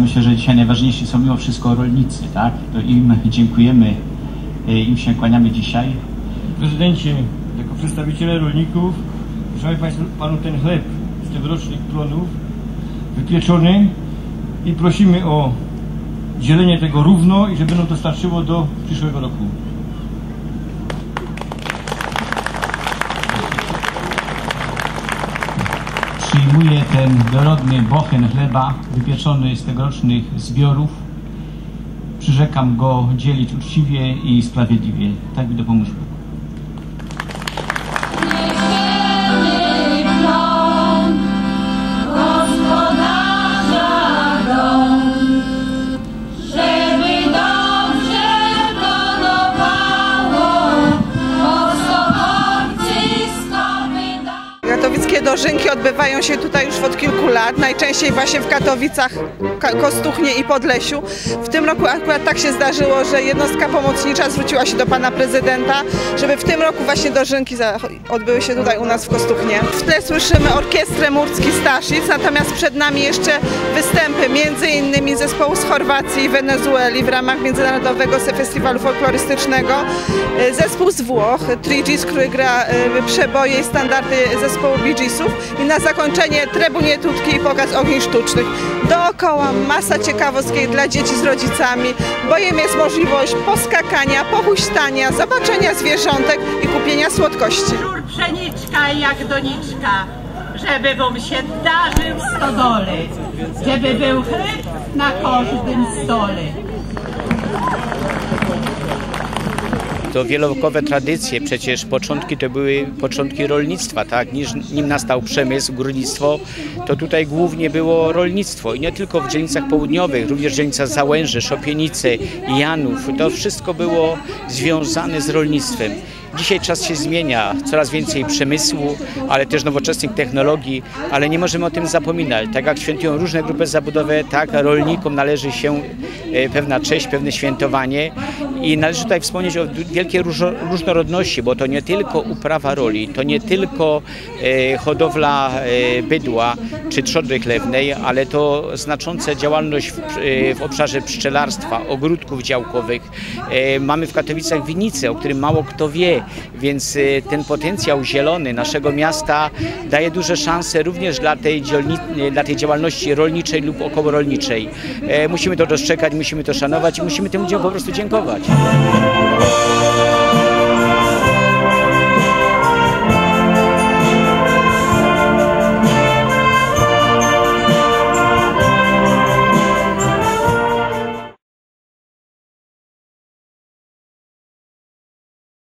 myślę, że dzisiaj najważniejsi są mimo wszystko rolnicy, tak? To im dziękujemy, e, im się kłaniamy dzisiaj. Prezydencie, jako przedstawiciele rolników, proszę Państwa Panu ten chleb z tegorocznych plonów wypieczony i prosimy o dzielenie tego równo i żeby nam to starczyło do przyszłego roku. Przyjmuję ten dorodny bochen chleba wypieczony z tegorocznych zbiorów. Przyrzekam go dzielić uczciwie i sprawiedliwie. Tak mi dopomóż Bóg. Dożynki odbywają się tutaj już od kilku lat, najczęściej właśnie w Katowicach, Ka- Kostuchnie i Podlesiu. W tym roku akurat tak się zdarzyło, że jednostka pomocnicza zwróciła się do pana prezydenta, żeby w tym roku właśnie dożynki odbyły się tutaj u nas w Kostuchnie. W tle słyszymy orkiestrę Murski Staszic, natomiast przed nami jeszcze występy między innymi zespołu z Chorwacji i Wenezueli w ramach Międzynarodowego Festiwalu Folklorystycznego, e, zespół z Włoch, Trigis, który gra e, przeboje i standardy zespołu Bee I na zakończenie trybunie tutki i pokaz ogniw sztucznych. Dookoła masa ciekawostki dla dzieci z rodzicami, bojem jest możliwość poskakania, pochuśtania, zobaczenia zwierzątek i kupienia słodkości. Żur pszeniczka jak doniczka, żeby wam się darzył w stodole, żeby był chleb na każdym stole. To wielowekowe tradycje, przecież początki to były początki rolnictwa, tak? Nim nastał przemysł, górnictwo, to tutaj głównie było rolnictwo i nie tylko w dzielnicach południowych, również dzielnica Załęży, Szopienice, Janów, to wszystko było związane z rolnictwem. Dzisiaj czas się zmienia, coraz więcej przemysłu, ale też nowoczesnych technologii, ale nie możemy o tym zapominać. Tak jak świętują różne grupy zabudowe, tak rolnikom należy się e, pewna cześć, pewne świętowanie i należy tutaj wspomnieć o wielkiej różno- różnorodności, bo to nie tylko uprawa roli, to nie tylko e, hodowla e, bydła czy trzody chlewnej, ale to znacząca działalność w, obszarze pszczelarstwa, ogródków działkowych. Mamy w Katowicach winnicę, o którym mało kto wie, więc e, ten potencjał zielony naszego miasta daje duże szanse również dla tej, dzielni- dla tej działalności rolniczej lub okołorolniczej. E, Musimy to dostrzegać, musimy to szanować i musimy tym ludziom po prostu dziękować.